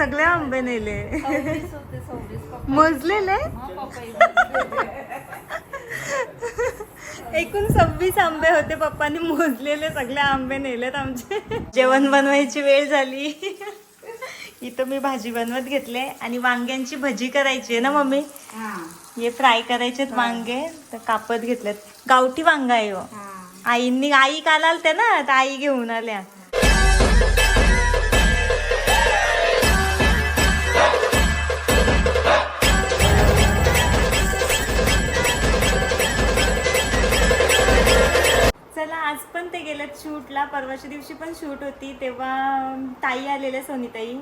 सगळे आंबे नेले. मोजलेले? एकूण सव्वीस आंबे होते पप्पांनी मोजलेले सगळे आंबे नेलेत आमचे. जेवण बनवायची वेळ झाली. इथं मी भाजी बनवत घेतले आणि वांग्यांची भजी करायची आहे ना मम्मी? हे. फ्राय करायचेत वांगे तर कापत घेतलेत. गावठी वांगा आहे हो. आईंनी आई काल आलत्या ना तर आई घेऊन आल्या. आज पण ते गेलेत शूटला परवाच्या दिवशी पण शूट होती तेव्हा ताई आलेल्या सोनीताई.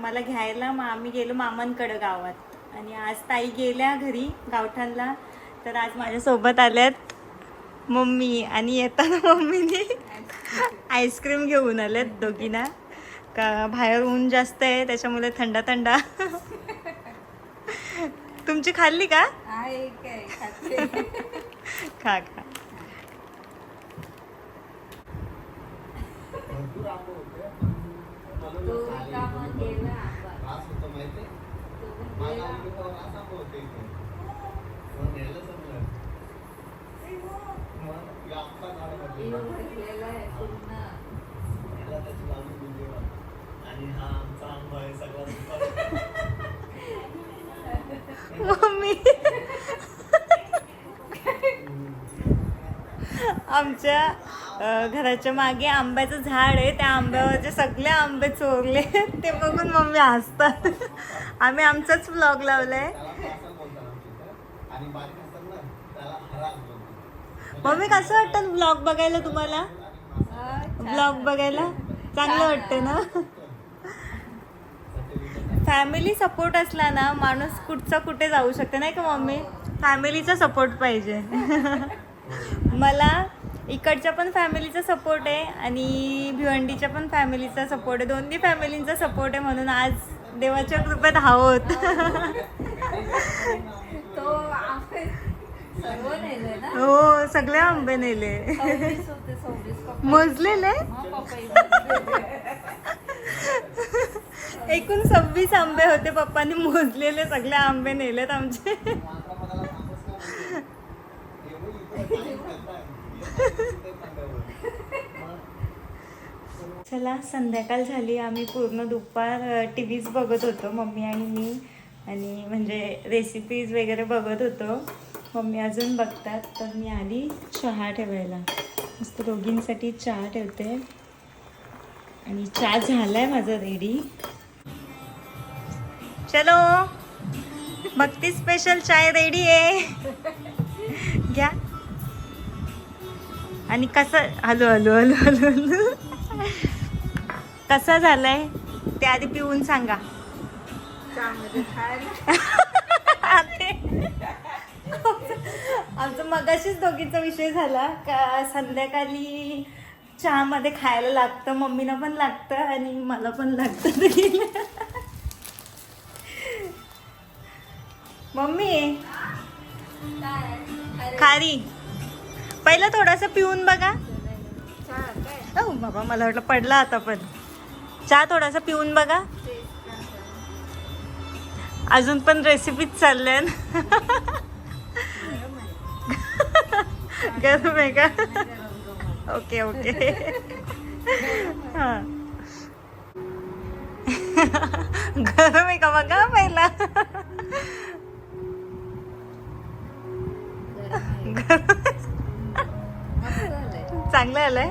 मला घ्यायला मग आम्ही गेलो मामांकडं गावात. आणि आज ताई गेल्या घरी गावठाणला. तर आज माझ्यासोबत आल्यात मम्मी आणि येताना मम्मीने आईस्क्रीम घेऊन आल्यात दोघींना. का बाहेर ऊन जास्त आहे त्याच्यामुळे थंडा थंडा. तुमची खाल्ली का? खा खा. भरपूर आंबे होते मला तो त्रास होतो माहिती आंबे आंबे होते इथे मग मग आहे पूर्ण त्याची बाजू आणि हा आमचा आंबा आहे सगळा मम्मी. आमच्या घराच्या मागे आंब्याचं झाड आहे त्या आंब्यावरचे सगळे आंबे चोरले ते बघून मम्मी हसतात. आम्ही आमचाच ब्लॉग लावलाय. मम्मी कसं वाटतं ब्लॉग बघायला तुम्हाला? ब्लॉग बघायला? चांगलं वाटतं ना? फॅमिली सपोर्ट असला ना माणूस कुठचा कुठे जाऊ शकते. नाही का मम्मी? फॅमिलीचा सपोर्ट पाहिजे. मला इकडच्या पण फॅमिलीचा सपोर्ट आहे आणि भिवंडीच्या पण फॅमिलीचा सपोर्ट आहे. दोन्ही फॅमिलींचा सपोर्ट आहे म्हणून आज देवाच्या कृपेत आहोत. तो आंबे सर्व नेले ना? हो सगळे आंबे नेले. मोजलेले. एकूण सव्वीस आंबे होते पप्पांनी मोजलेले सगळे आंबे नेलेत आमचे मात्र मला सांगच का एवढं इकडे काही करताय. इथे पंढरपूर. मग चला संध्याकाळ झाली. आम्ही पूर्ण दुपार टी व्हीच बघत होतो मम्मी आणि मी. आणि म्हणजे रेसिपीज वगैरे बघत होतो. मम्मी अजून बघतात. तर मी आली चहा ठेवायला. मस्त दोघींसाठी चहा ठेवते. आणि चहा झाला आहे माझा रेडी चलो भक्ती स्पेशल चाय रेडी आहे. घ्या. आणि कसं hello hello hello hello hello. कसा झालाय? ते आधी पिऊन सांगा. आमचं मगाशीच दोघींचा विषय झाला. का संध्याकाळी चहामध्ये खायला लागतं मम्मीला पण लागतं आणि मला पण लागतं मम्मी. खारी. पहिला थोडासा पिऊन बघा. बाबा मला वाटलं पडला आता पण. चहा थोडासा पिऊन बघा. अजून पण रेसिपीच चालल्या ना. गरम आहे का? Okay okay. हां. गरम आहे का बघा पहिला? चांगलं आलंय.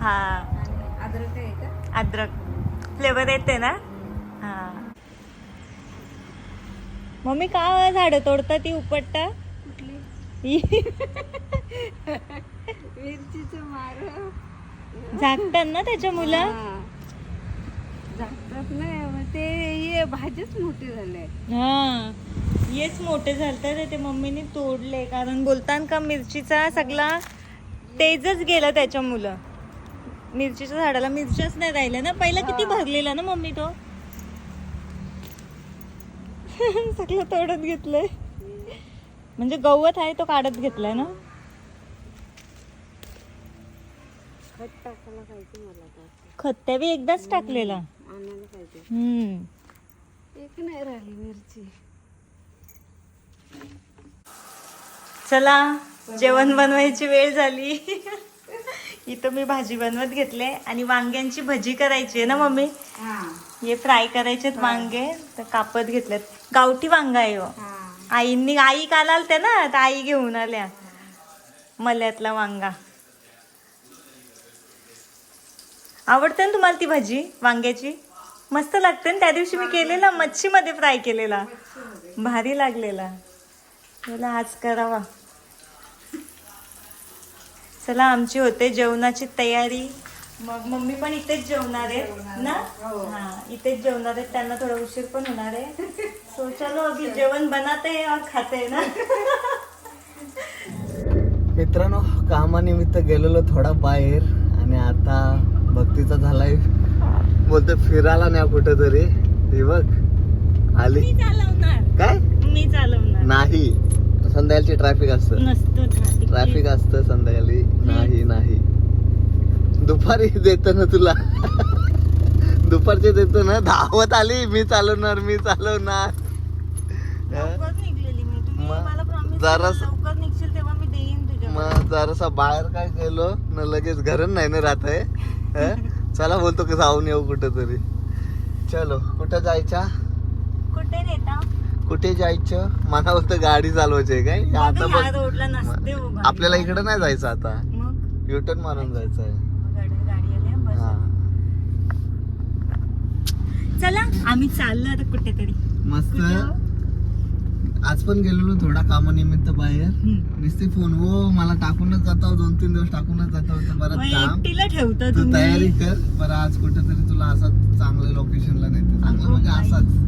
हा. अद्रक फ्लेवर येते ना? हा. मम्मी का झाडं तोडता? ती उपटता? मिरचीचं मार. झाकतात ना त्याच्या मुलं? झाकतात नाही मग ते ये भाजीच मोठी झाले. हा. येच मोठे झालतात ते मम्मीने तोडले. कारण बोलतान का मिरचीचा सगळा तेजच गेला त्याच्या मुलं. मिरचीच्या झाडाला मिरच्याच नाही राहिल्या ना? पहिला किती भरलेला ना मम्मी तो? सगळं तोडत घेतलंय. म्हणजे गवत आहे तो काढत घेतलाय ना? खत टाकायला पाहिजे मला तर. खत त्यावेळी एकदाच टाकलेला. आणायला पाहिजे. हम्म. एक नाही राहिली मिरची. चला जेवण बनवायची वेळ झाली. इथं मी भाजी बनवत घेतले. आणि वांग्यांची भजी करायची आहे ना मम्मी? हे. फ्राय करायचेत वांगे तर कापत घेतलेत. गावठी वांगा आहे हो. आईंनी आई काल आलत्या ना तर आई घेऊन आल्या. मल्यातला वांगा. आवडते ना तुम्हाला ती भाजी वांग्याची? मस्त लागते ना त्या दिवशी मी केलेला मच्छीमध्ये फ्राय केलेला. भारी लागलेला. मला आज करावा. चला आमची होते जेवणाची तयारी. मग मम्मी पण इथेच जेवणार आहे ना? हा. इथेच जेवणार आहेत. त्यांना थोडा उशीर पण होणार आहे. सो चलो अभी जेवण बनाते और खाते ना? मित्रांनो कामानिमित्त गेलेलो थोडा बाहेर आणि आता भक्तीचा झालाय. बोलतो फिरायला नाही कुठं तरी हे बघ आली. काय? मी चालवणार. नाही. संध्याकाळची ट्रॅफिक असतं. नसतो traffic. ट्रॅफिक असतं संध्याकाळी. नाही नाही. दुपारी देतो ना तुला. दुपारचे देतो ना धावत आली. मी चालवणार मी चालवणार. लवकर निघलेली मी. तुम्ही मग मला प्रॉमिस जरास- लवकर निघशील तेव्हा मी देईन तुझ्या मग जरासा बाहेर काय गेलो न लगेच घरून नाही ना राहत आहे. चला बोलतो की जाऊन येऊ कुठं तरी चलो कुठं जायच्या? कुठे नेता? कुठे जायचं मला बोलतं गाडी चालवायची काय? आता बघ. आपल्याला इकडे नाही जायचं आता. युटर्न मारून जायचं आहे. चला आम्ही चाललो आता कुठेतरी. मस्त? आज पण गेलेलो थोडा कामानिमित्त बाहेर. नुसते फोन हो मला टाकूनच जातो दोन तीन दिवस टाकूनच जातो मग काम ठेवता तू तयारी कर. बरं आज कुठेतरी तुला असं चांगल्या लोकेशनला नेते चांगलं म्हणजे. असाच.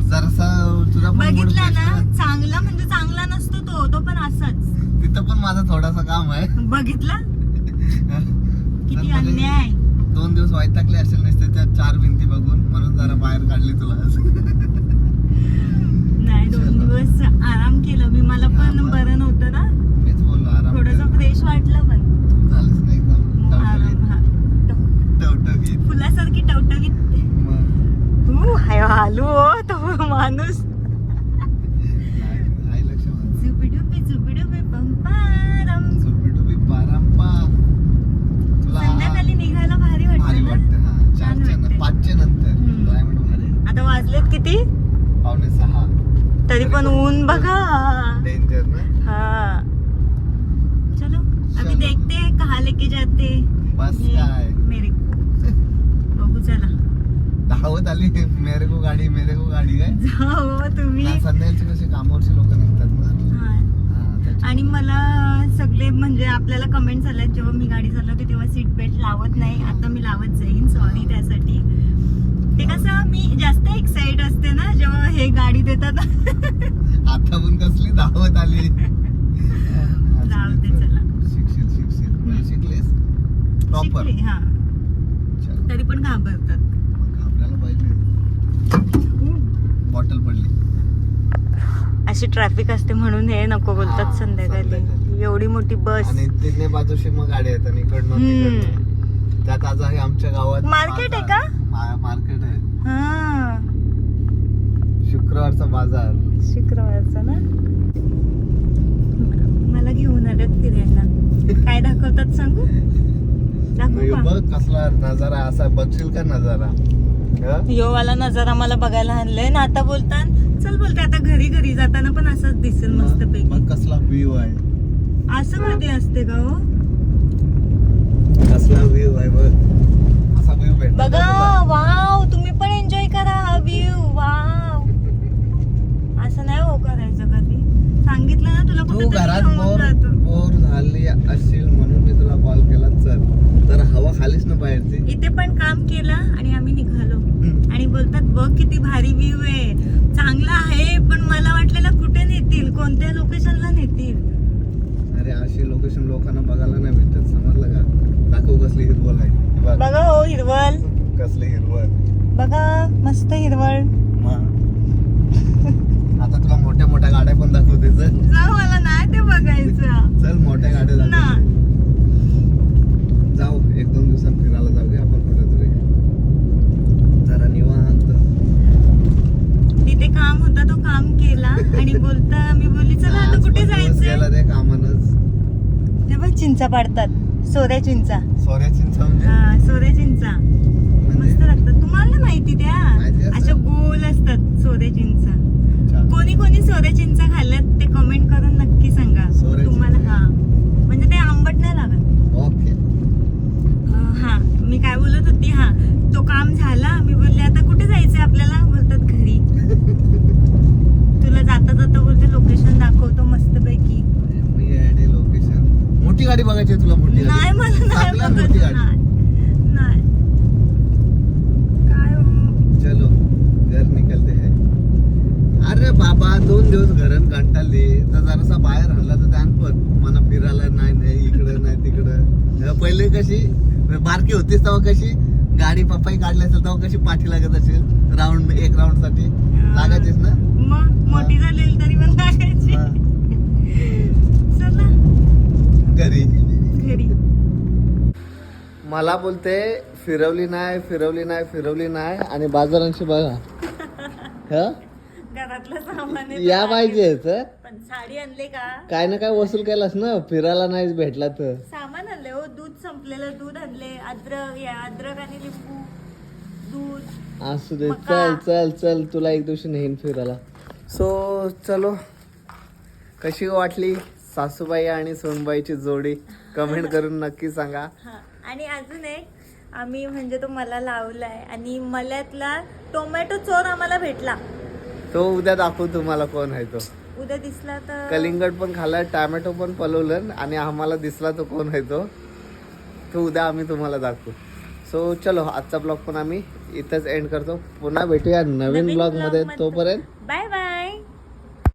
जरासा तुझा पण बघितला fresh ना कर. चांगला म्हणजे चांगला नसतो तो तो पण असाच तिथं पण माझा थोडासा काम आहे बघितला किती तर म्हणजे अन्याय दोन दिवस वैतागले असेल नसते त्या चार भिंती बघून म्हणून जरा बाहेर काढली तुला आज. नाही दोन. दिवस आराम केलं मी मला पण. बरं नव्हतं ना मीच बोललो आराम थोडस कर. फ्रेश वाटलं पण झालंच नाही एकदम मग आराम हा टव- टवटवीत. फुलासारखी टवटवीत हू, हाय हालू हो तो माणूस संध्याकाळी निघायला भारी भारी वाटतं हा. नंतर. आता वाजलेत किती? पावणे सहा. तरी पण ऊन बघा. डेंजर ना? हाँ. चलो अभी चलो. देखते हैं कहाँ लेके जाते. बस काय मेरे को बघू चला धावत आली. मेरे को गाडी मेरे को गाडी काय? जाओ तुम्ही. नाही, संध्याकाळची कशी कामावरची लोक निघतात ना. हा. हा, आणि मला सगळे म्हणजे आपल्याला कमेंट झाल्यात जेव्हा मी गाडी चालवते तेव्हा सीट बेल्ट लावत नाही. आता मी लावत जाईन सॉरी त्यासाठी. ते कसं मी जास्त एक्साइट असते ना जेव्हा हे गाडी देतात. आता पण कसली धावत आली. शिकशील शिकशील म्हणजे शिकलीस? प्रॉपर हा. तरी पण घाबरतात आपल्याला पाहिजे बॉटल पडली. अशी ट्रॅफिक असते म्हणून हे नको बोलतात संध्याकाळी. एवढी मोठी बस आणि तिन्ही बाजूशी मग गाडी आणि इकडनं त्यात आज आहे आमच्या गावात मार्केट आहे का? मार्केट आहे. हा. शुक्रवारचा बाजार. शुक्रवारचा ना? मला घेऊन आल्यात फिरायला. काय दाखवतात सांगू? दाखवू बघ कसला नजारा असा बघशील का नजारा? यो वाला नजारा मला बघायला आणलंय. ना आता बोलतात चल बोलते आता घरी घरी जाताना पण असंच दिसेल मस्त पैकी कसला व्ह्यू आहे? असं कधी असते का हो? कसला व्ह्यू आहे बघ. असा व्ह्यू भेट बघा वाव तुम्ही पण एन्जॉय करा हा व्ह्यू वाव. असं नाही हो करायचं कधी. सांगितलं ना तुला कुठे घरात बोर झाली असशील म्हणून मी तुला कॉल केला. चल. तर हवा खालीच ना बाहेरची. इथे पण काम केलं आणि आम्ही निघालो. आणि बोलतात बघ किती भारी व्ह्यू आहे. चांगला आहे पण मला वाटलेलं कुठे नेतील? कोणत्या लोकेशनला नेतील? अरे अशी लोकेशन लोकांना बघायला नाही भेटत. समजलं का? दाखव कसली हिरवळ आहे. बघ. हो हिरवळ. कसली हिरवळ. बघा मस्त हिरवळ. आता तुला मोठ्या मोठ्या गाड्या पण दाखवते चल. मला नाही ते बघायचं. चल मोठ्या गाड्या ना दाखव जाऊ एक दोन दिवसांनी फिरायला जाऊया आपण कुठेतरी जरा निवांत आणि बोलता मी बोलली चला आता कुठे रे कामानच. तेव्हा चिंचा पाडतात. सोऱ्या चिंचा. सोऱ्या चिंचा म्हणजे? हा सोऱ्या चिंचा. म्हणजे? मस्त लागतात. तुम्हाला माहिती त्या? असतं. अशा गोल असतात सोऱ्या चिंचा. कोणी कोणी सोऱ्या चिंचा खाल्ल्यात ते कमेंट करून नक्की सांगा. तुम्हाला. हा. म्हणजे ते आंबट नाही लागत. ओके. हा. मी काय बोलत होती हा. तो काम झाला. मी बोलले आता कुठे जायचंय आपल्याला? बोलतात घरी तुला जाता जाता बोलते लोकेशन दाखवतो मस्त पैकी मी ऍड लोकेशन मोठी गाडी बघायची आहे तुला मोठी नाही गाडी मला नाही मोठी गाडी. नाही. नाही. काय हो? चलो घर निकलते है. अरे बाबा दोन दिवस घरात कंटाळली. तर जरासा बाहेर हल्ला तर त्यान पण. मला फिरायला नाही नाही इकडं नाही तिकडं. पहिले कशी बारकी होतीस तेव्हा कशी गाडी पप्पाही काढली असेल तेव्हा कशी पाठी लागत असेल? राऊंड एक राऊंडसाठी. लागायचीस ना? मग मोठी झालेली तरी पण लागायची. हा. चला. घरी. घरी. मला बोलते फिरवली नाही फिरवली नाही फिरवली नाही आणि बाजारांशी बघा. ह? घरातलं सामान आहे या पाहिजेच हं? पण साडी आणले का? काय ना काय वसूल केलास ना फिरायला नाहीच भेटला तर. सामान आणले हो दूध संपलेलं दूध आणले अद्रक या अद्रक आणि लिंबू दूध असू दे मका. चल चल चल तुला एक दिवशी नेईन फिरायला. सो चलो. कशी वाटली? सासूबाई आणि सोनबाईची जोडी कमेंट करून नक्की सांगा. हा आणि अजून एक आम्ही म्हणजे तो मला लावलाय आणि मल्यातला टोमॅटो चोर आम्हाला भेटला. तो उद्या दाखवू तुम्हाला कोण आहे तो. उद्या दिसला तर कलिंगड पण खाल्ला टॅमॅटो पण पलवलं आणि आम्हाला दिसला तो कोण आहे तो. तो उद्या आम्ही तुम्हाला दाखवू. सो चलो आजचा ब्लॉग पण आम्ही इथंच एंड करतो. पुन्हा भेटूया नवीन ब्लॉगमध्ये तोपर्यंत. बाय